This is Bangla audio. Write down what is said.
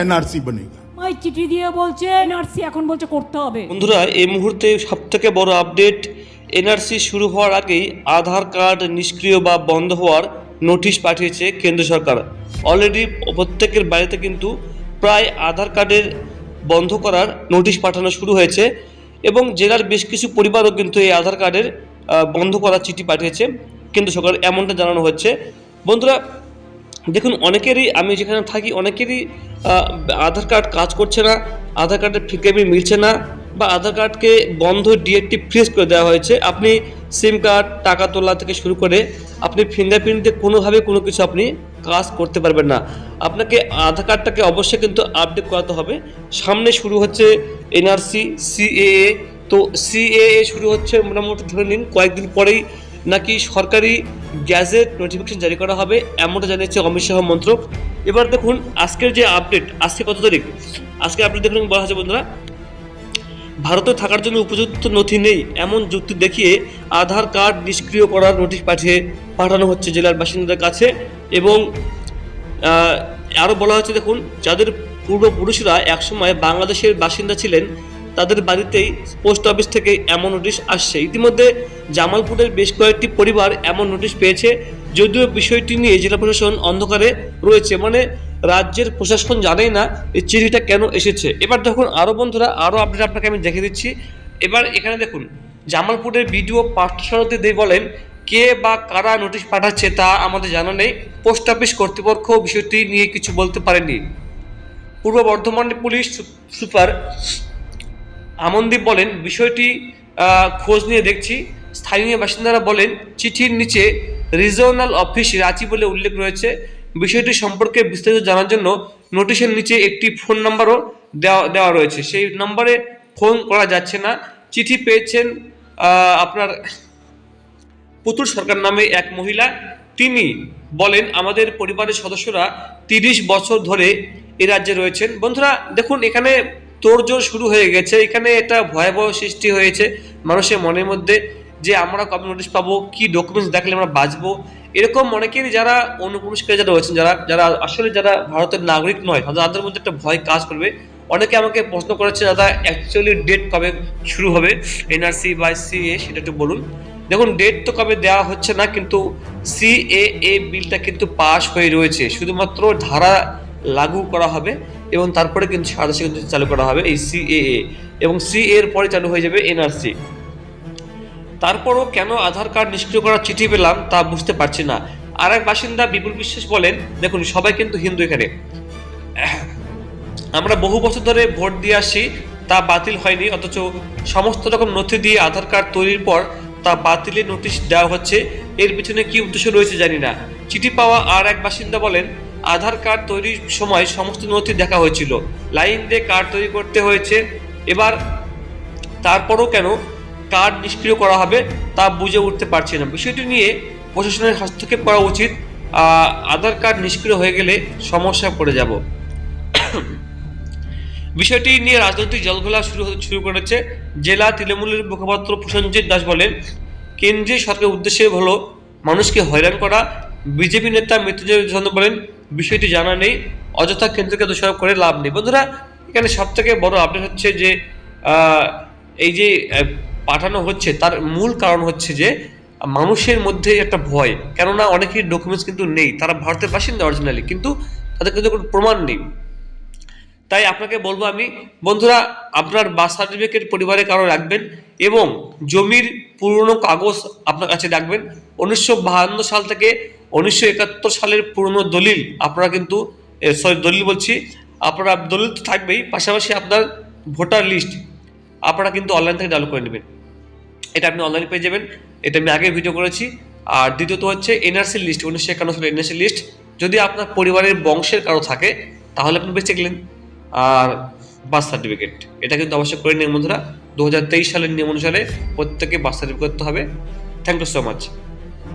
এনআরসি বনেগা। ওই চিঠি দিয়ে বলছে এনআরসি এখন বলছে করতে হবে। বন্ধুরা এই মুহূর্তে সবথেকে বড় আপডেট এনআরসি শুরু হওয়ার আগেই আধার কার্ড নিষ্ক্রিয় বা বন্ধ হওয়ার নোটিশ পাঠিয়েছে কেন্দ্র সরকার। অলরেডি প্রত্যেকের বাড়িতে কিন্তু প্রায় আধার কার্ডের বন্ধ করার নোটিশ পাঠানো শুরু হয়েছে এবং জেলার বেশ কিছু পরিবারও কিন্তু এই আধার কার্ডের বন্ধ করার চিঠি পাঠিয়েছে। কেন্দ্র সরকার এমনটা জানানো হচ্ছে। বন্ধুরা দেখুন, অনেকেরই আমি যেখানে থাকি, অনেকেরই আধার কার্ড কাজ করছে না, আধার কার্ডের ফিঙ্গারপ্রিন্ট মিলছে না, বা আধার কার্ডকে বন্ধ ডিএক্টিভ ফ্রিজ করে দেওয়া হয়েছে। আপনি সিম কার্ড টাকা তোলা থেকে শুরু করে আপনি ফিঙ্গারপ্রিন্ট দিয়ে কোনোভাবে কোনো কিছু আপনি কাজ করতে পারবেন না। আপনাকে আধার কার্ডটাকে অবশ্যই কিন্তু আপডেট করাতে হবে। সামনে শুরু হচ্ছে এনআরসি সিএএ তো সিএএ শুরু হচ্ছে মোটামুটি ধরে নিন, কয়েকদিন পরেই নাকি সরকারি গ্যাজেট নোটিফিকেশন জারি করা হবে? এমনটা জানিয়েছে অমিত শাহ মন্ত্রক। এবার দেখুন, আজকের যে আপডেট আজকে কত তারিখ? আজকে আপডেট দেখুন, বলা হচ্ছে বন্ধুরা, ভারতে থাকার জন্য উপযুক্ত নথি নেই, এমন যুক্তি দেখিয়ে আধার কার্ড নিষ্ক্রিয় করার নোটিশ পাঠিয়ে পাঠানো হচ্ছে জেলার বাসিন্দাদের কাছে। এবং আরও বলা হচ্ছে, দেখুন, যাদের পূর্বপুরুষরা একসময় বাংলাদেশের বাসিন্দা ছিলেন তাদের বাড়িতেই পোস্ট অফিস থেকে এমন নোটিশ আসছে। ইতিমধ্যে জামালপুরের বেশ কয়েকটি পরিবার এমন নোটিশ পেয়েছে, যদিও বিষয়টি নিয়ে জেলা প্রশাসন অন্ধকারে রয়েছে। মানে রাজ্যের প্রশাসন জানেই না এই চিঠিটা কেন এসেছে। এবার দেখুন আরও বন্ধুরা আরও আপডেট আপনাকে আমি দেখে দিচ্ছি। এবার এখানে দেখুন, জামালপুরের ভিডিও পাঠশালাতে দিয়ে বলেন, কে বা কারা নোটিশ পাঠাচ্ছে তা আমাদের জানা নেই। পোস্ট অফিস কর্তৃপক্ষ বিষয়টি নিয়ে কিছু বলতে পারেনি। পূর্ব বর্ধমানের পুলিশ সুপার আমনদীপ বলেন, বিষয়টি খোঁজ নিয়ে দেখছি। স্থানীয় বাসিন্দারা বলেন, চিঠির নিচে রিজিওনাল অফিস রাঁচি বলে উল্লেখ রয়েছে। বিষয়টি সম্পর্কে বিস্তারিত জানার জন্য নোটিশের নিচে একটি ফোন নাম্বারও দেওয়া দেওয়া রয়েছে। সেই নম্বরে ফোন করা যাচ্ছে না। চিঠি পেয়েছেন আপনার পুতুল সরকার নামে এক মহিলা। তিনি বলেন, আমাদের পরিবারের সদস্যরা তিরিশ বছর ধরে এ রাজ্যে রয়েছেন। বন্ধুরা, দেখুন, এখানে তোড়জোড় শুরু হয়ে গেছে। এখানে এটা ভয়াবহ সৃষ্টি হয়েছে মানুষের মনের মধ্যে যে আমরা কবে নোটিশ পাবো, কি ডকুমেন্টস দেখলে আমরা বাঁচবো। এরকম অনেকেরই যারা অনুপুরস্কার যারা রয়েছেন, যারা যারা আসলে যারা ভারতের নাগরিক নয়, তাদের মধ্যে একটা ভয় কাজ করবে। অনেকে আমাকে প্রশ্ন করেছে, দাদা অ্যাকচুয়ালি ডেট কবে শুরু হবে? এনআরসি বা সিএ সেটা একটু বলুন। দেখুন ডেট তো কবে দেওয়া হচ্ছে না, কিন্তু সিএএ বিলটা কিন্তু পাশ হয়ে রয়েছে। শুধুমাত্র ধারা লাগু করা হবে এবং তারপরে কিন্তু সারা দেশে কিন্তু চালু করা হবে এই সিএএ এবং সিএ এর পরে চালু হয়ে যাবে এনআরসি তারপরও কেন আধার কার্ড নিষ্ক্রিয় করার চিঠি পেলাম তা বুঝতে পারছি না। আর এক বাসিন্দা বিপুল বিশ্বাস বলেন, দেখুন, সবাই কিন্তু হিন্দু এখানে। আমরা বহু বছর ধরে ভোট দিয়ে আসছি তা বাতিল হয়নি, অথচ সমস্ত রকম নথি দিয়ে আধার কার্ড তৈরির পর তা বাতিলের নোটিশ দেওয়া হচ্ছে। এর পিছনে কি উদ্দেশ্য রয়েছে জানি না। চিঠি পাওয়া আর এক বাসিন্দা বলেন আধার কার্ড তৈরির সময় সমস্ত নথি দেখা হয়েছিল। লাইন দিয়ে কার্ড তৈরি করতে হয়েছে। এবার তারপরও কেন কার্ড নিষ্ক্রিয় করা হবে তা বুঝে উঠতে পারছি না। বিষয়টি নিয়ে প্রশাসনের হস্তক্ষেপ করা উচিত আধার কার্ড নিষ্ক্রিয় হয়ে গেলে সমস্যায় পড়ে যাব। বিষয়টি নিয়ে রাজনৈতিক জলঘোলা শুরু শুরু করেছে। জেলা তৃণমূলের মুখপাত্র প্রসেনজিৎ দাস বলেন, কেন্দ্রীয় সরকারের উদ্দেশ্যে হলো মানুষকে হয়রান করা। বিজেপি নেতা মৃত্যুঞ্জয় চন্দ্র বলেন বিষয়টি জানা নেই, অযথা কেন্দ্রকে দোষারোপ করে লাভ নেই। বন্ধুরা, এখানে সব থেকে বড় আপডেট হচ্ছে যে এই যে পাঠানো হচ্ছে, তার মূল কারণ হচ্ছে যে, মানুষের মধ্যে একটা ভয়। কেননা, অনেকের ডকুমেন্টস কিন্তু নেই, তারা ভারতের বাসিন্দা অরিজিনালি কিন্তু তাদের কিন্তু কোনো প্রমাণ নেই। তাই আপনাকে বলব আমি, বন্ধুরা, আপনার বার্থ সার্টিফিকেট পরিবারে কারও রাখবেন এবং জমির পুরনো কাগজ আপনার কাছে রাখবেন। উনিশশো সাল থেকে উনিশশো একাত্তর সালের পুরনো দলিল, আপনারা কিন্তু সরি দলিল বলছি, আপনারা, দলিল তো থাকবেই, পাশাপাশি আপনার ভোটার লিস্ট আপনারা কিন্তু অনলাইন থেকে ডাউনলোড করে নেবেন। এটা আপনি অনলাইনে পেয়ে যাবেন, এটা আমি আগে ভিডিও করেছি। আর দ্বিতীয়ত হচ্ছে এনআরসি লিস্ট উনিশশো একান্ন সালের এনআরসি লিস্ট যদি আপনার পরিবারের বংশের কারও থাকে, তাহলে আপনি বেঁচে গেলেন। আর বার্থ সার্টিফিকেট এটা কিন্তু অবশ্যই করে নিন বন্ধুরা। দু হাজার তেইশ সালের নিয়ম অনুসারে প্রত্যেকে বার্থ সার্টিফিকেট করতে হবে। Thank you so much